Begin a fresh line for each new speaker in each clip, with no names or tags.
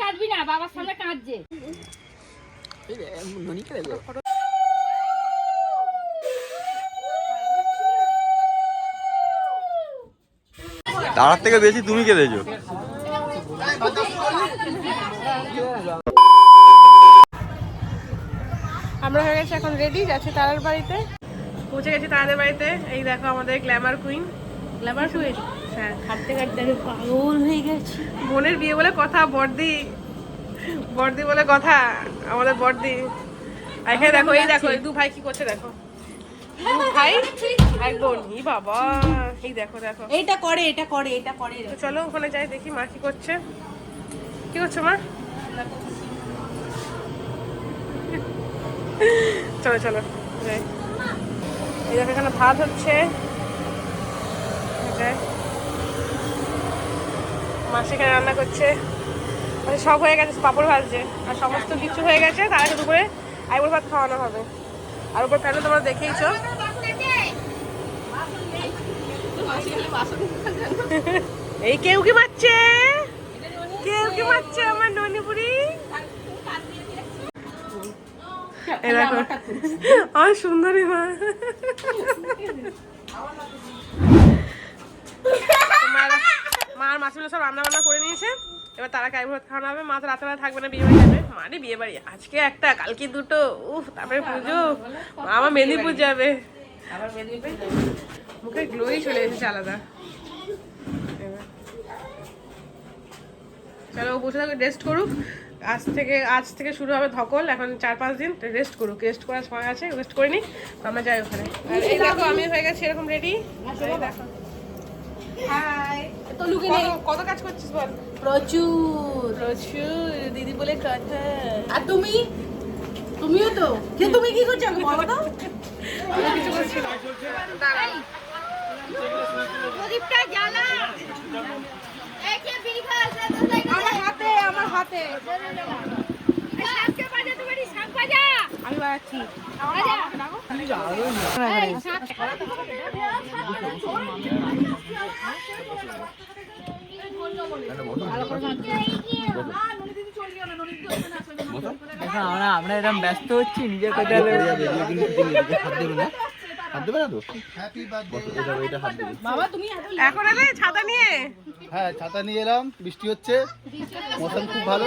কাঁদবি না বাবার সামনে কাঁদছে।
তার থেকে বেশি তুমি কেঁদেছো।
আমরা হয়ে গেছি এখন রেডি যাচ্ছি তারার বাড়িতে। পৌঁছে গেছি তাদের বাড়িতে। এই দেখো আমাদের গ্ল্যামার কুইন
গ্ল্যামার শুয়ে
হ্যাঁ
আমি পাগল হয়ে গেছি।
বোনের বিয়ে বলে কথা বর্দি বর্দি বলে কথা আমাদের বর্দি এখানে দেখো এই দেখো এই দু ভাই কি করছে দেখো। ভাই এক বোন ই বাবা এই দেখো দেখো।
এইটা করে এটা করে এটা করে।
তো চলো ওখানে যাই দেখি মা কি করছে। কি করছ মা? চলো চলো যাই। এই দেখো এখানে ভাত হচ্ছে। যাই। মা সেখানে রান্না করছে। মানে সব হয়ে গেছে পাপড় ভাজছে। আর সমস্ত কিছু হয়ে গেছে তার আগে দুপুরে আইবুড় ভাত খাওয়ানো হবে। আর উপর ফ্যানও তোমরা দেখেইছো। এই কেউ কি মারছে? কেউ কি মারছে আমার ননিপুরি আমার সুন্দরী মা। মা আর মাসিমা সব রান্না বান্না করে নিয়েছে। এবার তারা কাই ভাত খাওয়ানো হবে। মা তো রাতেবেলা থাকবে না বিয়ে বাড়ি যাবে। মারি বিয়ে বাড়ি আজকে একটা কালকে দুটো উফ তারপরে পুজো। আমার মেদিনীপুর যাবে। মুখে গ্লোই চলে এসেছে আলাদা। এবার। চলো ও বসে থাকুক রেস্ট করুক। আজ থেকে আজ থেকে শুরু হবে ধকল। এখন চার পাঁচ দিন রেস্ট করুক। রেস্ট করার সময় আছে রেস্ট করে নি আমরা যাই ওখানে। আর এই দেখো আমি হয়ে গেছি এরকম রেডি দেখো।
হাই তো লুকে
কত- কত কাজ করছিস বল?
প্রচুর।
প্রচুর দিদি বলে কথা।
আর তুমি? তুমিও তো। কিন্তু তুমি কি করছ? আমি বলো তো।
আমি কিছু করছি না।
প্রদীপটা জ্বালা। এই কে বিড়ি খাওয়া আমার হাতে আমার হাতে শাককে বাজা তুমি শাক বাজা
আমি
আমরা আমরা এরকম ব্যস্ত হচ্ছি নিজের কোথায়
হাত দেবে না। তো এটা এটা হাত দেবে
বাবা তুমি এত
এখন এলে ছাতা নিয়ে।
হ্যাঁ ছাতা নিয়ে এলাম বৃষ্টি হচ্ছে। মৌসুম খুব ভালো।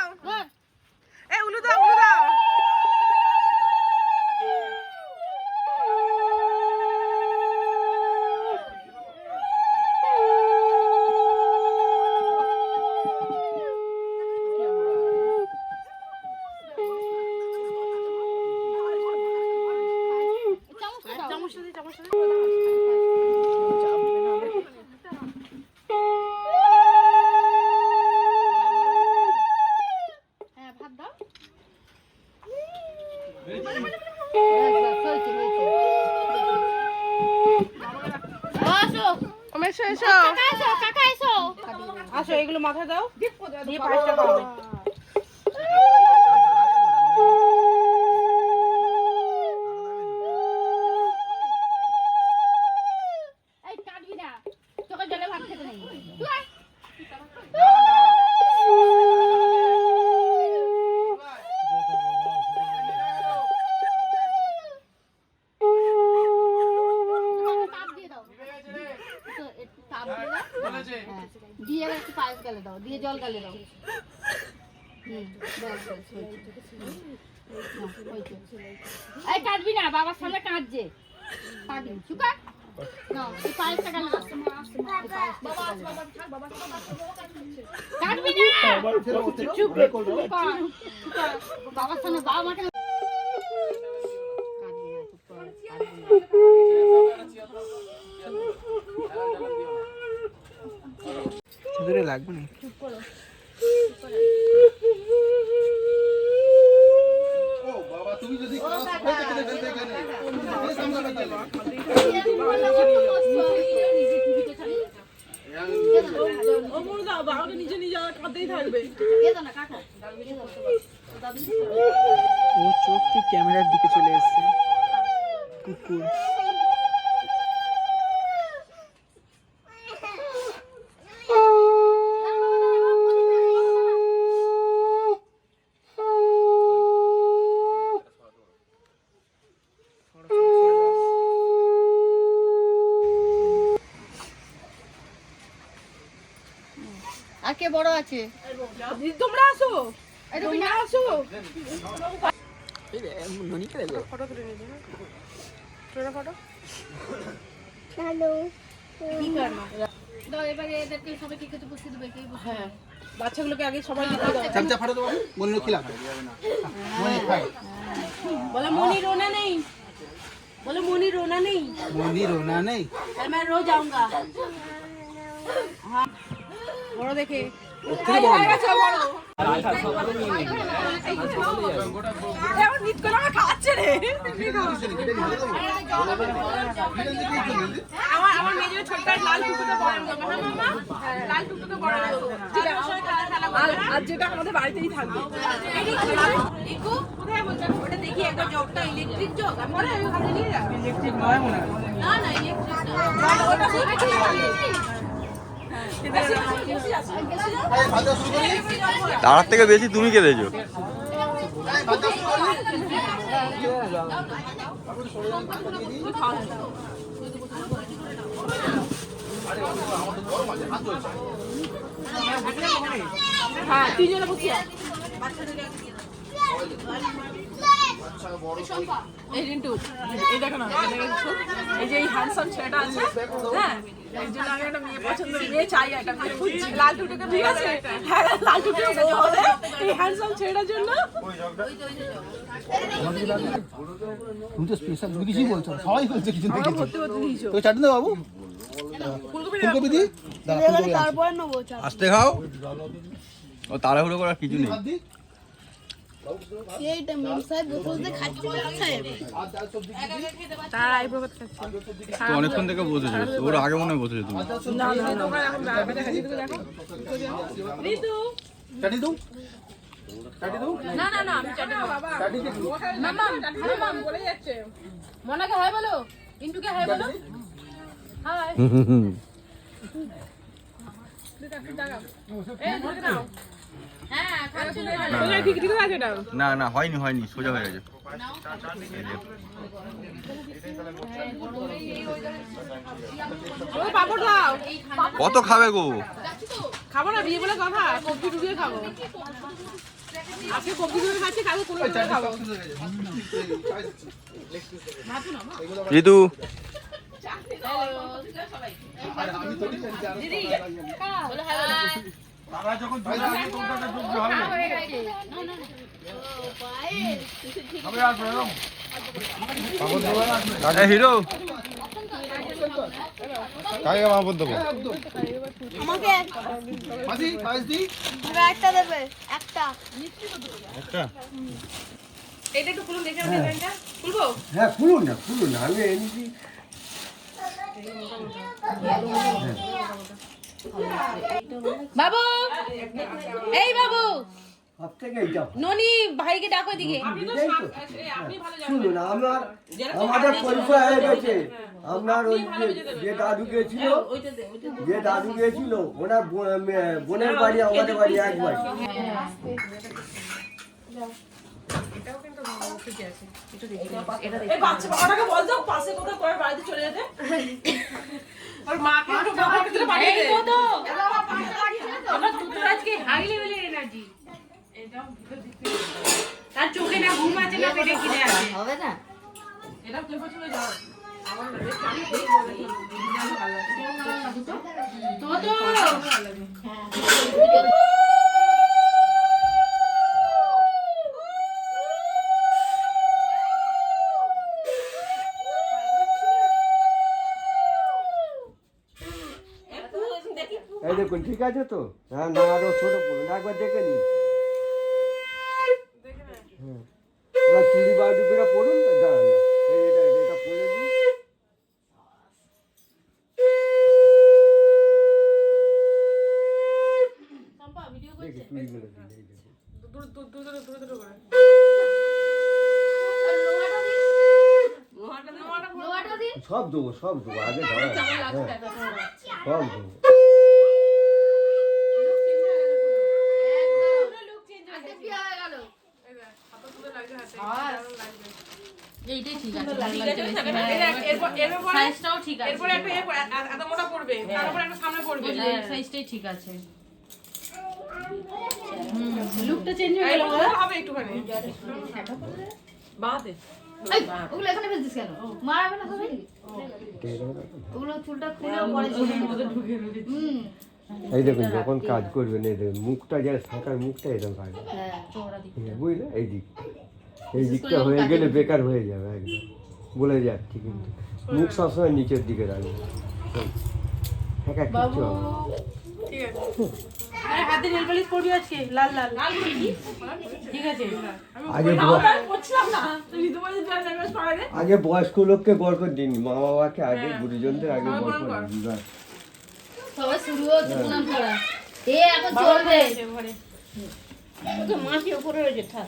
দে চামচটা দে হ্যাঁ ভাত দাও। আসো
এগুলো মাথায় দাও। দিয়ে পায়েসটা খাওয়াবে
দিয়ে এবার একটু পায়েস গালে দাও দিয়ে জল গালে দাও। হ্যাঁ। এই কাঁদবি না বাবার সামনে কাঁদছে কাঁদবি চুকা না এই পায়েসটা গালে দাও এই পায়েসটা গালে দাও। কাঁদবি না চুপ চুপ কর, চুপ কর। বাবার সামনে বাবা মাকে কাঁদবি না চুপ কর কাঁদবি না
দূরে লাগবে না
ও বাবা তুমি যদি ক্লাস করতে গেলে গেলে এখানে এই সামনে গেলে
ও মুর্দা কাঁদতেই থাকবে
না দাও দাদু
ও চোখ ক্যামেরার দিকে চলে এসছে। কুকুর।
কে বড় আছে
দিদি, তোমরা আসো তোমরা আসো
ননিকে দেখো
ফটো তুলে নিয়ে যাও ফটো
দাও এবারে এদেরকে সবাইকে খেতে বসিয়ে দেবে কে বসিয়ে
হ্যাঁ বাচ্চাগুলোকে আগে সবাই দিতে দাও
চামচা ফাটো তো বাবু মনে খিলা মনে খাই
বলে মনি रोना नहीं बोले मोनी रोना नहीं
মন্দির না নেই
और मैं रोज आऊंगा हाँ বড় দেখে আমার আমার মেয়ে যে ছোট্ট লাল টুকুটা বড় হবে হ্যাঁ মামা লাল টুকুটা বড় হবে যেটা আর যেটা আমাদের বাড়িতেই থাকবে দেখো ওটা একবার জগটা ইলেকট্রিক জগ আমি ইলেকট্রিক নয় মনে না না ইলেকট্রিক না ওটা
এই, ভাজা শুরু করি
তার থেকে বেশি তুমি কেঁদেছো।
হ্যাঁ তিনজনে বসিয়া এই রিন্টু এই দেখো না এই যে এই হ্যান্ডসাম ছেলেটা আছে হ্যাঁ? এই জন্য আমি একটা মেয়ে পছন্দ মেয়ে চাই একটা মেয়ে। খুঁজছি। লাল টুটুকে ঠিক আছে। হ্যাঁ লাল টুটুকে বউ হবে। এই হ্যান্ডসাম ছেলেটার জন্য।
তুমি তো স্পেশাল তুমি কিছুই বলছো সবাই বলছে কিছু তো চাটনি বাবু। ফুলকপি দি। দাঁড়া ফুলকপি আনছি।
আসতে খাও। ও তাড়াহুড়ো করার কিছু নেই। অনেকক্ষণ থেকে বসেছো। ওর আগে মনে হয় বসেছো তুমি।
না না না আমি চাটি বাবা মামা মামা বলে যাচ্ছে মনাকে হাই বলো ইন্টুকে হাই বলো হাই না এটা
না না হয়নি হয়নি সোজা হয়ে গেছে। কত খাবে গো?
খাব না বিয়ে বলে কথা কফি ডুবিয়ে খাব। আজকে কফি ডুবিয়ে খাচ্ছি কালকে কোনো খাব।
ঋতু এ, হিরো? কাকে মাপন দেবো
আমাকে।
মাসি পায়েস দি।
একটা দেবে একটা।
একটা?
এটা একটু খুলুন দেখে খুলবো?
হ্যাঁ খুলুন না খুলুন না। আমি
বাবু! এই বাবু!
সব
ননি ভাইকে ডাকো দিকে
বুঝলেন তো? শুনুন আমার আমাদের পরিচয় হয়ে গেছে। আপনার ওই যে- দাদু গিয়েছিল যে দাদু গিয়েছিল ওনার বোনের বাড়ি আমাদের বাড়ি এক বাড়ি
এই বাচ্চা বাবাটাকে বল দাও পাশে কোথাও করে বাড়িতে চলে যেতে। ওর মাকে একটু বাবার ভিতরে পাঠিয়ে দে তো। আমার দুটোর আজকে হাই লেভেলের এনার্জি তার চোখে না ঘুম আছে না পেটে খিদে আছে।
হবে না?
এটা তুই যাও তো তো।
এই দেখুন ঠিক আছে তো? হ্যাঁ না আরও ছোট করুন একবার দেখে নিন। হ্যাঁ। চুড়ি করে পড়ুন দাঁড়ান এটা পরে দিন সব দেবো সব দেবো আগে হ্যাঁ, সব দেবো
আজকে কি হয়ে গেল
এই দেখ, হাতে সুন্দর লাগছে হাতে।
আর?
দারুণ লাগছে।
এইটাই ঠিক আছে
এই দেখ, এরপর- এরপরে-
সাইজটাও ঠিক আছে।
এরপরে একটা এ- এ- এত মোটা পড়বে তারপরে একটা সামনে পড়বে।
সাইজটাই ঠিক আছে। লুকটা চেঞ্জ হয়ে গেল
হবে একটুখানি।
এই, ওগুলো এখানে ফেলছিস কেন? মারাবে না সবাই? ওগুলো চুলটা খুলে পরে ঢুকে হুম।
এই দেখুন যখন কাজ করবেন এই দেখুন মুখটা যারা থাকার মুখটা এরকম
হ্যাঁ
বুঝলে? এই দিক। এই দিকটা হয়ে গেলে বেকার হয়ে যাবে একদম। বলে যাচ্ছি কিন্তু। মুখ সবসময় নিচের দিকে রাখবে। হ্যাঁ কিচ্ছু হবে।
ঠিক আছে।
হাতে নেল পালিশ করবি আজকে লাল লাল। ঠিক আছে।
আগে বয়স্ক লোককে বরকত দিন মা বাবাকে আগে গুরুজনদের আগে বরকত দিন ব্যাস।
সবাই শুরু হচ্ছে প্রণাম করা। এ এখন চলবে।
ঘরে।
মাছি ওপরে রয়েছে? থাক।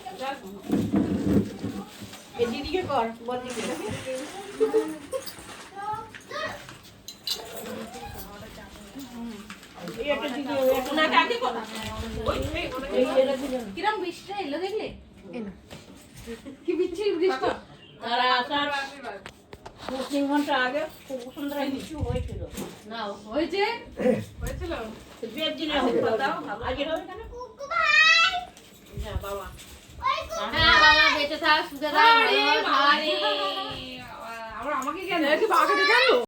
এই এটা দিদি
কিরম বৃষ্টিটা এলো দেখলে? কি বিচ্ছিরি বৃষ্টি?
তারা আসার দু তিন ঘণ্টা আগে খুব সুন্দর কিছু হয়েছিল।
না হয়েছে?
হয়েছিল।
বিয়ের দিনে হবে আগে হবে কেন? বাবা
বাবা। বেঁচে থাক সুখে থাক
আমাকে কেন?